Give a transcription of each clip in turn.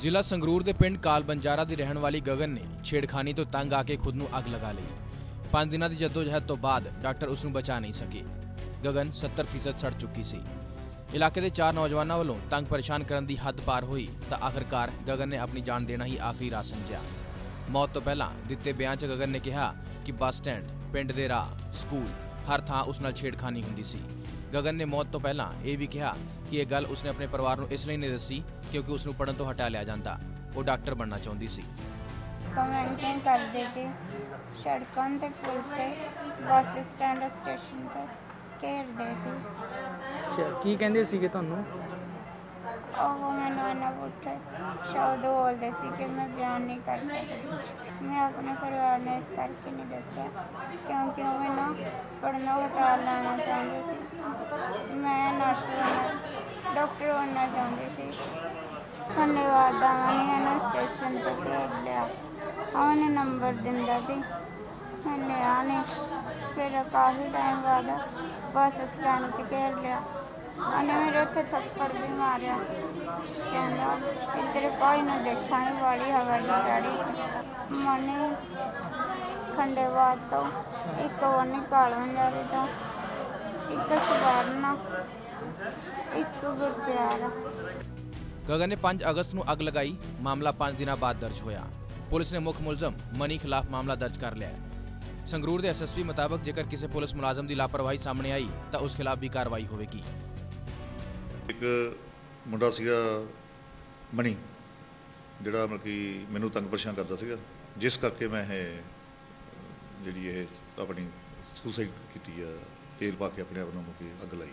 ਜ਼ਿਲ੍ਹਾ ਸੰਗਰੂਰ ਦੇ ਪਿੰਡ ਕਾਲ ਬੰਜਾਰਾ ਦੀ ਰਹਿਣ ਵਾਲੀ ਗਗਨ ਨੇ ਛੇੜਖਾਨੀ ਤੋਂ ਤੰਗ ਆ ਕੇ ਖੁਦ ਨੂੰ ਅੱਗ ਲਗਾ ਲਈ। ਪੰਜ ਦਿਨਾਂ ਦੀ ਜਦੋਜਹਿਦ ਤੋਂ ਬਾਅਦ ਡਾਕਟਰ ਉਸ ਨੂੰ ਬਚਾ ਨਹੀਂ ਸਕੇ। ਗਗਨ 70% ਸੜ ਚੁੱਕੀ ਸੀ। ਇਲਾਕੇ ਦੇ ਚਾਰ ਨੌਜਵਾਨਾਂ ਵੱਲੋਂ ਤੰਗ ਪਰੇਸ਼ਾਨ ਕਰਨ ਦੀ ਹੱਦ ਪਾਰ ਹੋਈ ਤਾਂ ਆਖਰਕਾਰ ਗਗਨ ਨੇ ਆਪਣੀ ਜਾਨ ਦੇਣਾ ਹੀ ਆਖਰੀ ਰਾਹ ਸਮਝਿਆ। ਮੌਤ ਤੋਂ ਪਹਿਲਾਂ ਦਿੱਤੇ ਬਿਆਨ 'ਚ ਗਗਨ ਨੇ ਕਿਹਾ ਕਿ ਬੱਸ ਸਟੈਂਡ, ਪਿੰਡ ਦੇ ਰਾਹ, ਸਕੂਲ ਹਰ ਥਾਂ ਉਸ ਨਾਲ ਛੇੜਖਾਨੀ ਹੁੰਦੀ ਸੀ। ਗਗਨ ਨੇ ਮੌਤ ਤੋਂ ਪਹਿਲਾਂ ਇਹ ਵੀ ਕਿਹਾ ਕਿ ਇਹ ਗੱਲ ਉਸਨੇ ਆਪਣੇ ਪਰਿਵਾਰ ਨੂੰ ਇਸ ਲਈ ਨਹੀਂ ਦੱਸੀ ਕਿਉਂਕਿ ਉਸ ਨੂੰ ਪੜਨ ਤੋਂ ਹਟਾ ਲਿਆ ਜਾਂਦਾ। ਉਹ ਡਾਕਟਰ ਬਣਨਾ ਚਾਹੁੰਦੀ ਸੀ। ਕਮੈਂਟਿੰਗ ਕਰਦੇ ਕਿ ਸੜਕਾਂ ਤੇ ਪੁਲ ਤੇ ਬੱਸ ਸਟੈਂਡ ਸਟੇਸ਼ਨ ਤੇ ਘੇਰਦੇ ਸੀ। ਅੱਛਾ ਕੀ ਕਹਿੰਦੇ ਸੀਗੇ ਤੁਹਾਨੂੰ? ਉਹ ਮੈਨੂੰ ਇਹਨਾਂ ਪੁੱਠੇ ਸ਼ਬਦ ਬੋਲਦੇ ਸੀ ਕਿ ਮੈਂ ਬਿਆਨ ਨਹੀਂ ਕਰ ਸਕਦੀ। ਮੈਂ ਆਪਣੇ ਪਰਿਵਾਰ ਨੂੰ ਇਸ ਕਰਕੇ ਨਹੀਂ ਦੱਸਿਆ। ਪੜ੍ਹਨਾ ਹਟਾ ਲੈਣਾ ਚਾਹੁੰਦੇ ਸੀ। ਮੈਂ ਨਰਸ ਬਣਨਾ ਡਾਕਟਰ ਬਣਨਾ ਚਾਹੁੰਦੀ ਸੀ। ਧੰਨਵਾਦ ਆਵਾਂਗੇ ਇਹਨਾਂ ਸਟੇਸ਼ਨ ਤੇ ਭੇਜ ਲਿਆ। ਉਹਨੇ ਨੰਬਰ ਦਿੰਦਾ ਸੀ। ਮੈਨੇ ਆਨੇ ਫਿਰ ਕਾਫੀ ਟਾਈਮ ਬਾਅਦ ਬੱਸ ਸਟੈਂਡ 'ਚ ਘੇਰ ਲਿਆ। ਉਹਨੇ ਮੇਰੇ ਉੱਥੇ ਥੱਪੜ ਵੀ ਮਾਰਿਆ। ਕਹਿੰਦਾ ਕਿ ਤੇਰੇ ਭਾਈ ਨੂੰ ਦੇਖਾਂਗੇ ਵਾਲੀ ਹਵਾ ਦੀ ਚੜੀ ਮਨੇ ਖੰਡੇਵਾਦ ਤੋਂ ਇੱਕ ਵਨੀ ਕਾਲਵੰਜਾਰੀ ਤੋਂ ਇੱਕ ਸਵਰਨਾ ਇੱਕ ਗੁਰਪਿਆਰਾ। ਗਗਨ ਨੇ 5 ਅਗਸਤ ਨੂੰ ਅੱਗ ਲਗਾਈ ਮਾਮਲਾ 5 ਦਿਨਾਂ ਬਾਅਦ ਦਰਜ ਹੋਇਆ। ਪੁਲਿਸ ਨੇ ਮੁੱਖ ਮੁਲਜ਼ਮ ਮਨੀ ਖਿਲਾਫ ਮਾਮਲਾ ਦਰਜ ਕਰ ਲਿਆ ਸੰਗਰੂਰ ਦੇ ਐਸਐਸਪੀ ਮੁਤਾਬਕ ਜੇਕਰ ਕਿਸੇ ਪੁਲਿਸ ਮੁਲਾਜ਼ਮ ਦੀ ਲਾਪਰਵਾਹੀ ਸਾਹਮਣੇ ਆਈ ਤਾਂ ਉਸ ਖਿਲਾਫ ਵੀ ਕਾਰਵਾਈ ਹੋਵੇਗੀ। ਇੱਕ ਮੁੰਡਾ ਸੀਗਾ ਮਣੀ ਜਿਹੜਾ ਮਤਲਬ ਕਿ ਮੈਨੂੰ ਤੰਗ ਪਰੇਸ਼ਾਨ ਕਰਦਾ ਸੀਗਾ ਜਿਸ ਕਰਕੇ ਮੈਂ ਇਹ ਜਿਹੜੀ ਇਹ ਆਪਣੀ ਸੁਸਾਈਡ ਕੀਤੀ ਆ, ਤੇਲ ਪਾ ਕੇ ਆਪਣੇ ਆਪ ਨੂੰ ਮਤਲਬ ਅੱਗ ਲਾਈ।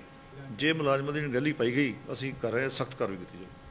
ਜੇ ਮੁਲਾਜ਼ਮਾਂ ਦੀ ਗਲਤੀ ਪਾਈ ਗਈ, ਅਸੀਂ ਕਰ ਰਹੇ ਹਾਂ, ਸਖਤ ਕਾਰਵਾਈ ਕੀਤੀ ਜਾਵੇ